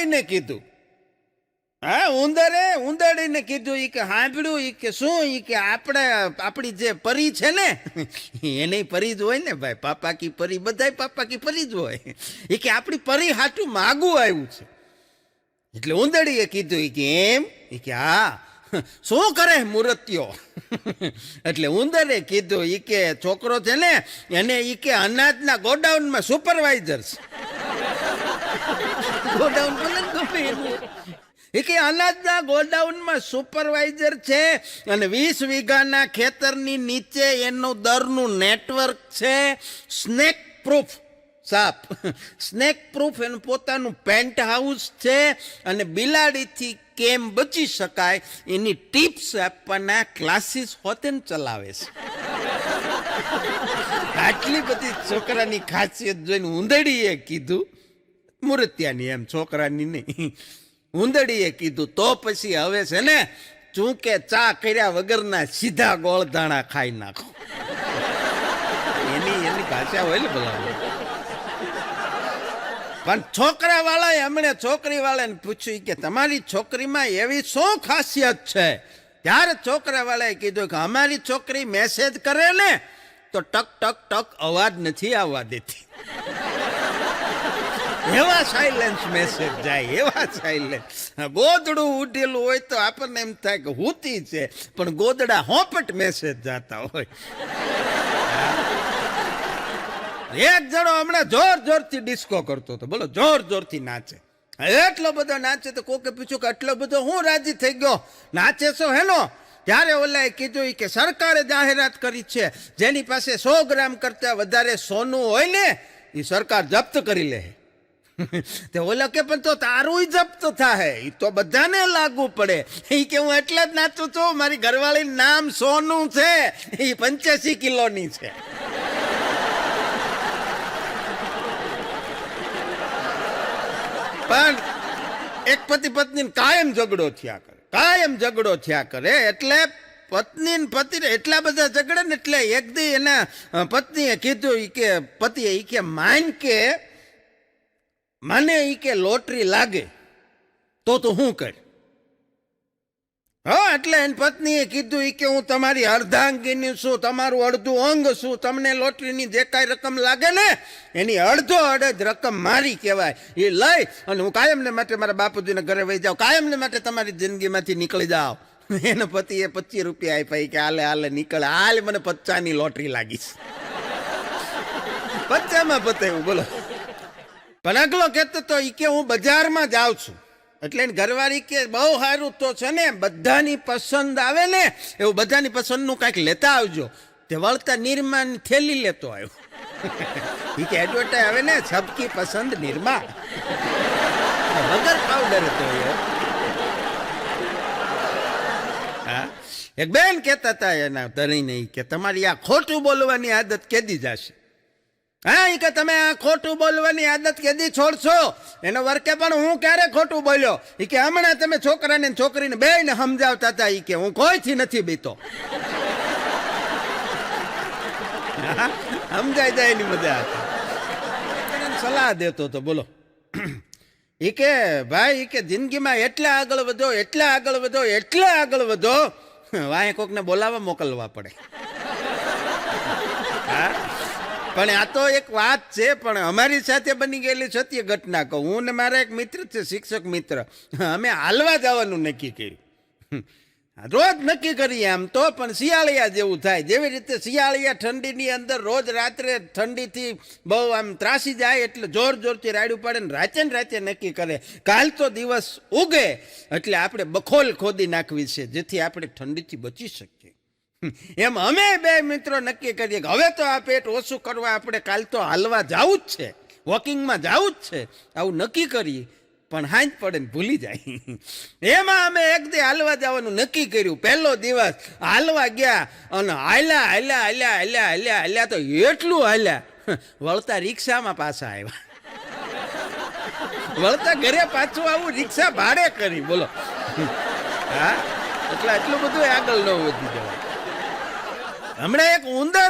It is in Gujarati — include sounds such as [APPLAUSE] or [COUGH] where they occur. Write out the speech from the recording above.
ઉંદડીને કીધું. હા, ઉંદરે ઉંદરડીને કીધું એ કે સાંભળ્યું એ કે શું એ કે આપણે, આપણી જે પરી છે ને, એને પરી જ હોય ને ભાઈ, પાપા કી પરી, બધાય પાપા કી પરી જ હોય. એ કે આપણી પરી હાટું માગું આવ્યું છે. એટલે ઉંદરીએ કીધું એ કે એમ? એ કે હા. શું કરે મૂર્તિઓ એટલે ઉંદરે કીધું ઈ કે છોકરો છે ને, એને ઈ કે અનાજના ગોડાઉનમાં સુપરવાઇઝર છે. ગોડાઉન ભલે ગમે એ કે અનાજના ગોડાઉનમાં સુપરવાઇઝર છે અને વીસ વીઘાના ખેતરની નીચે એનું દરનું નેટવર્ક છે. Snake proof. સાપ. સ્નેક પ્રૂફ એનું પોતાનું પેન્ટ હાઉસ છે અને બિલાડીથી કેમ બચી શકાય એની ટિપ્સ આપવાના ક્લાસીસ હોતે ચલાવે છે. આટલી બધી છોકરાની ખાસિયત જોઈને ઉંદડીએ કીધું. મૂર્ત્યાની એમ છોકરાની નહીં. ઉંદડીએ કીધું, તો પછી હવે છે ને ચૂંકે ચા કર્યા વગરના સીધા ગોળધાણા ખાઈ નાખો. એની એની ભાષા હોય ને ભલા પણ છોકરા વાળાએ હમણે છોકરી વાળાને પૂછ્યું કે, તમારી છોકરીમાં એવી શું ખાસિયત છે? ત્યારે છોકરા વાળાએ કીધું કે, અમારી છોકરી મેસેજ કરે ને, તો ટક ટક ટક અવાજ નથી આવવા દેતી. એવા સાયલેન્સ મેસેજ જાય, એવા સાયલેન્સ ગોદડું ઉઠેલું હોય તો આપણને એમ થાય કે હુતી છે, પણ ગોદડા હોપટ મેસેજ જાતા હોય. એક જણો હમણાં જોર જોરથી ડિસ્કો કરતો હતો. બોલો, જોર જોરથી નાચે. એટલો બધો નાચે તો કોકે પૂછ્યું કે આટલો બધો હું રાજી થઈ ગયો? નાચે છો હેનો? ત્યારે ઓલાએ કીધું કે સરકારે જાહેરાત કરી છે, જેની પાસે સો ગ્રામ કરતા વધારે સોનું હોય ને એ સરકાર જપ્ત કરી લે. [LAUGHS] તે ઓલો કે, પણ તો તારું જપ્ત થાય એ તો બધાને લાગુ પડે. એ કે, હું એટલે જ નાચું છું. મારી ઘરવાળી નામ સોનું છે. એ પંચ્યાસી કિલોની છે. પણ એક પતિ પત્ની કાયમ ઝઘડો થયા કરે. કાયમ ઝઘડો થયા કરે. એટલે પત્ની ને પતિ એટલા બધા ઝઘડે ને એટલે એક દી એના પત્નીએ કીધું કે, પતિએ એ કે, માન કે મને એ કે લોટરી લાગે, તો તું શું કર? હા, એટલે એની પત્નીએ કીધું એ કે હું તમારી અર્ધાંગીની છું, તમારું અડધું અંગ છું, તમને લોટરીની જે કાંઈ રકમ લાગે ને, એની અડધો અડધ રકમ મારી કહેવાય. એ લઈ અને હું કાયમને માટે મારા બાપુજીને ઘરે વહી જાઉં, કાયમને માટે તમારી જિંદગીમાંથી નીકળી જાઓ એનો પતિએ પચીસ રૂપિયા આપ્યા કે હાલે હાલે, નીકળે. હાલ મને પચાની લોટરી લાગી છે. પચામાં પતાવ્યું બોલો. પણ અગલો કહેતો તો એ કે હું બજારમાં જાઉં છું. એટલે ઘરવાળી કે બહુ સારું તો છે ને બધાની પસંદ આવે ને એવું બધાની પસંદનું કાંઈક લેતા આવજો. તે વળતા નિર્માણ થેલી લેતો આવ્યો. એ કે એડવર્ટાઈઝ આવે ને સબકી પસંદ નિર્મા. વગર પાવડર હતો હા. એક બેન કહેતા હતા એના ધરીને કે તમારી આ ખોટું બોલવાની આદત કેદી જશે? હા, ઈ કે તમે આ ખોટું બોલવાની આદત કેદી છોડશો? એનો વર્કે પણ હું ક્યારે ખોટું બોલ્યો? ઈ કે, હમણાં તમે છોકરાને છોકરીને બે ને સમજાવતા હતા. ઈ કે, હું કોઈથી નથી બીતો. સમજાય જાય એની મજા. સલાહ દેતો તો બોલો. ઈ કે, ભાઈ, ઈ કે, જિંદગીમાં એટલા આગળ વધો, એટલા આગળ વધો, એટલા આગળ વધો. વાંહે કોકને બોલાવવા મોકલવા પડે. હા? પણ આ તો એક વાત છે, પણ અમારી સાથે બની ગયેલી સત્ય ઘટના કહું. હું ને મારા એક મિત્ર છે, શિક્ષક મિત્ર. અમે હાલવા જવાનું નક્કી કર્યું. રોજ નક્કી કરીએ આમ તો, પણ શિયાળિયા જેવું થાય. જેવી રીતે શિયાળિયા ઠંડીની અંદર રોજ રાત્રે ઠંડીથી બહુ આમ ત્રાસી જાય એટલે જોર જોરથી રાડ્યું પડે ને રાતે ને રાતે નક્કી કરે. કાલ તો દિવસ ઉગે, એટલે આપણે બખોલ ખોદી નાખવી છે, જેથી આપણે ઠંડીથી બચી શકીએ. [LAUGHS] એમ અમે બે મિત્રો નક્કી કરીએ કે હવે તો આ પેટ ઓછું કરવા આપણે કાલ તો હાલવા જવું જ છે. વોકિંગમાં જવું જ છે. આવું નક્કી કરીએ. પણ હાંજ પડે ને ભૂલી જાય. [LAUGHS] એમાં અમે એક દી હાલવા જવાનું નક્કી કર્યું. પહેલો દિવસ હાલવા ગયા અને હાલ્યા હાલ્યા હાલ્યા હાલ્યા હાલ્યા હાલ્યા તો એટલું હાલ્યા. [LAUGHS] વળતા રિક્ષામાં પાછા આવ્યા. વળતા ઘરે પાછું આવું રિક્ષા ભાડે કરી. બોલો. હા? એટલે એટલું બધું આગળ ન વધી જવાય. હમણાં એક ઉંદર